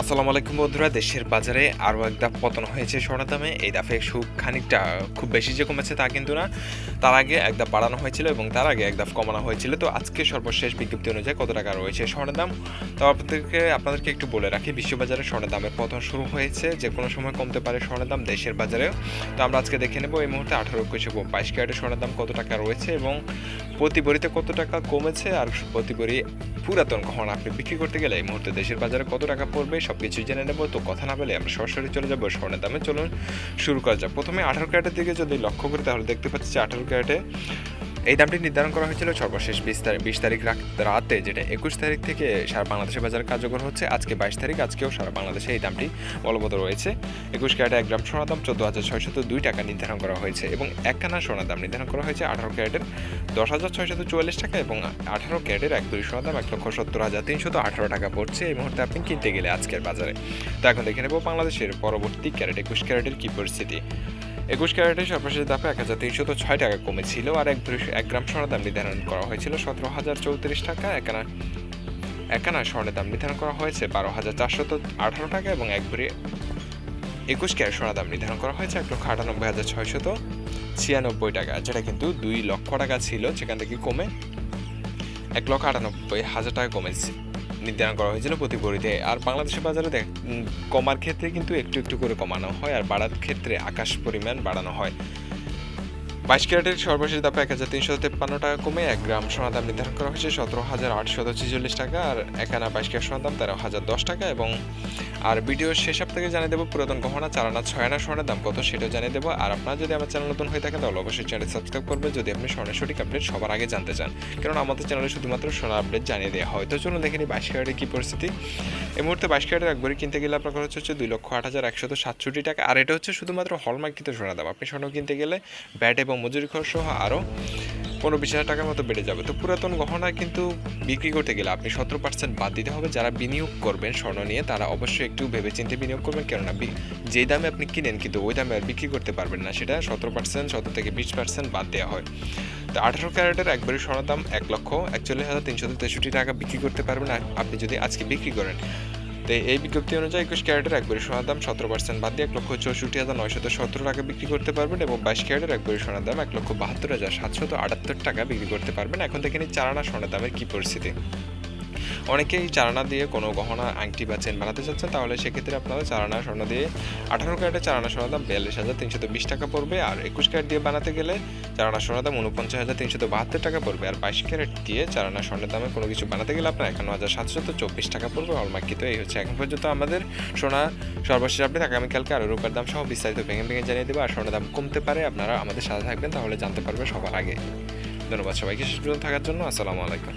আসসালামু আলাইকুম বন্ধুরা, দেশের বাজারে আরও এক ধাপ পতন হয়েছে সোনার দামে এই ধাপে সুখ খানিকটা খুব বেশি যে কমেছে তা কিন্তু না। তার আগে এক ধাপ বাড়ানো হয়েছিল এবং তার আগে এক ধাপ কমানো হয়েছিল। তো আজকে সর্বশেষ বিজ্ঞপ্তি অনুযায়ী কত টাকা রয়েছে সোনার দাম তো আপনাদেরকে আপনাদেরকে একটু বলে রাখি, বিশ্ববাজারে সোনার দামের পতন শুরু হয়েছে। যে কোনো সময় কমতে পারে সোনার দাম দেশের বাজারেও। তো আমরা আজকে দেখে নেব এই মুহূর্তে আঠারো এবং বাইশ ক্যারেটের সোনার দাম কত টাকা রয়েছে এবং প্রতি বড়িতে কত টাকা কমেছে আর প্রতি বড়ি পুরাতন গহনা আপনি বিক্রি করতে গেলে এই মুহূর্তে দেশের বাজারে কত টাকা পড়বে সব কিছুই জেনে নেব। তো কথা না বলে আমরা সরাসরি চলে যাব স্বর্ণের দামে। চলুন শুরু করা যাক। প্রথমে আঠারো ক্যারেটের দিকে যদি লক্ষ্য করি, তাহলে দেখতে পাচ্ছি যে আঠারো ক্যারেটে এই দামটি নির্ধারণ করা হয়েছিল সর্বশেষ বিশ তারিখ বিশ তারিখ রাতে যেটা একুশ তারিখ থেকে সারা বাংলাদেশের বাজার কার্যকর হচ্ছে। আজকে বাইশ তারিখ, আজকেও সারা বাংলাদেশে এই দামটি বলবৎ রয়েছে। একুশ ক্যারেটে এক গ্রাম সোনার দাম চোদ্দ হাজার ছয়শত দুই টাকা নির্ধারণ করা হয়েছে এবং একখানা সোনার দাম নির্ধারণ করা হয়েছে আঠারো ক্যারেটের দশ হাজার ছয়শত চুয়াল্লিশ টাকা এবং আঠারো ক্যারেটের এক দুই সোনার দাম এক লক্ষ সত্তর হাজার তিনশত আঠারো টাকা পড়ছে এই মুহূর্তে আপনি কিনতে গেলে আজকের বাজারে। তো এখন দেখে নেব বাংলাদেশের পরবর্তী ক্যারেট, একুশ ক্যারেটের কী পরিস্থিতি। একুশ ক্যারেটের সর্বশেষ দাপে এক হাজার তিনশত ছয় টাকা কমেছিল আর এক এক গ্রাম স্বর্ণের দাম নির্ধারণ করা হয়েছিল সতেরো হাজার চৌত্রিশ টাকা। একানা একানা স্বর্ণের দাম নির্ধারণ করা হয়েছে বারো হাজার চারশত আঠারো টাকা এবং এক ভরি একুশ ক্যারেট সোনার দাম নির্ধারণ করা হয়েছে এক লক্ষ আটানব্বই হাজার ছয়শত ছিয়ানব্বই টাকা, যেটা কিন্তু দুই লক্ষ টাকা ছিল, সেখান থেকে কমে এক লক্ষ আটানব্বই হাজার টাকা কমেছে। নির্ধারণ করা হয়েছিল প্রতি ভরিতে। আর বাংলাদেশের বাজারে দেখ কমার ক্ষেত্রে কিন্তু একটু একটু করে কমানো হয়, আর বাড়ার ক্ষেত্রে আকাশ পরিমাণ বাড়ানো হয়। বাইশ ক্যারেটের সর্বশেষ দাম এক হাজার তিনশো তেপ্পান্ন টাকা কমে, এক গ্রাম সোনার দাম নির্ধারণ করা হয়েছে সতেরো হাজার আটশত ছেচল্লিশ টাকা, আর একানা বাইশ ক্যারেট সোনার দাম তেরো হাজার দশ টাকা এবং আর ভিডিওর শেষ থেকে জানিয়ে দেবো পুরাতন গহনা চারানা ছয় আনা স্বর্ণের দাম কত সেটাও জানিয়ে দেবো। আর আপনারা যদি আমার চ্যানেল নতুন হয়ে থাকেন, তাহলে অবশ্যই চ্যানেল সাবস্ক্রাইব করবেন, যদি আপনি স্বর্ণের সঠিক আপডেট সবার আগে জানতে চান। কারণ আমাদের চ্যানেলে শুধুমাত্র সোনার আপডেট জানিয়ে দেওয়া হয়। তো চলুন দেখে বাইশ ক্যারেটের কী পরিস্থিতি। এই মুহূর্তে বাইশ ক্যারেটের একবারই কিনতে গেলে আপনার খরচ হচ্ছে দুই লক্ষ আট হাজার একশত সাতষট্টি টাকা। আর এটা হচ্ছে শুধুমাত্র হলমার্কিত সোনা দাম। আপনি স্বর্ণ কিনতে গেলে ব্যাট এবং মজুরি খরচ সহ আরও পনেরো বিশ হাজার টাকার মতো বেড়ে যাবে। তো পুরাতন গহনা কিন্তু বিক্রি করতে গেলে আপনি সতেরো পার্সেন্ট বাদ দিতে হবে। যারা বিনিয়োগ করবেন স্বর্ণ নিয়ে, তারা অবশ্যই একটু ভেবেচিন্তে বিনিয়োগ করবেন। কেননা যেই দামে আপনি কিনেন কিন্তু ওই দামে আর বিক্রি করতে পারবেন না। সেটা সতেরো পার্সেন্ট সতেরো থেকে বিশ পার্সেন্ট বাদ দেওয়া হয়। তো আঠারো ক্যারেটের একবারই সোনার দাম এক লক্ষ একচল্লিশ হাজার তিনশো তেষট্টি টাকা বিক্রি করতে পারবেন। আপনি যদি আজকে বিক্রি করেন তো এই বিজ্ঞপ্তি অনুযায়ী একুশ ক্যারেটের একবারই সোনার দাম সতেরো পার্সেন্ট। বাদ দিয়ে এক লক্ষ চৌষট্টি হাজার নয়শত সতেরো টাকা বিক্রি করতে পারবেন এবং বাইশ ক্যারেটের একবারই সোনার দাম এক লক্ষ বাহাত্তর হাজার সাতশত আটাত্তর টাকা বিক্রি করতে পারবেন। এখন থেকে নিয়ে চারানা সোনার দামের কী পরিস্থিতি। অনেকেই চারানা দিয়ে কোনো গহনা আংটি বা চেন বানাতে চাচ্ছেন, তাহলে সেক্ষেত্রে আপনারা চারানা স্বর্ণ দিয়ে আঠারো ক্যারেটের চারানা সোনার দাম বিয়াল্লিশ হাজার তিনশত বিশ টাকা পড়বে, আর একুশ ক্যারেট দিয়ে বানাতে গেলে চারানা সোনার দাম উনপঞ্চাশ হাজার তিনশত বাহাত্তর টাকা পড়বে, আর বাইশ ক্যারেট দিয়ে চারানা স্বর্ণের দামে কোনো কিছু বানাতে গেলে আপনার একান্ন হাজার সাতশত চব্বিশ টাকা পড়বে হলমার্কিত এই হচ্ছে এখন পর্যন্ত আমাদের সোনা সর্বশেষ আপডেট, আগামীকালকে আরও রূপার দাম সহ বিস্তারিত ভেঙে ভেঙে জানিয়ে দেবো, আর স্বর্ণের দাম কমতে পারে, আপনারা আমাদের সাথে থাকবেন, তাহলে জানতে পারবে সবার আগে। ধন্যবাদ সবাইকে, শেষ পর্যন্ত থাকার জন্য, আসসালামু আলাইকুম।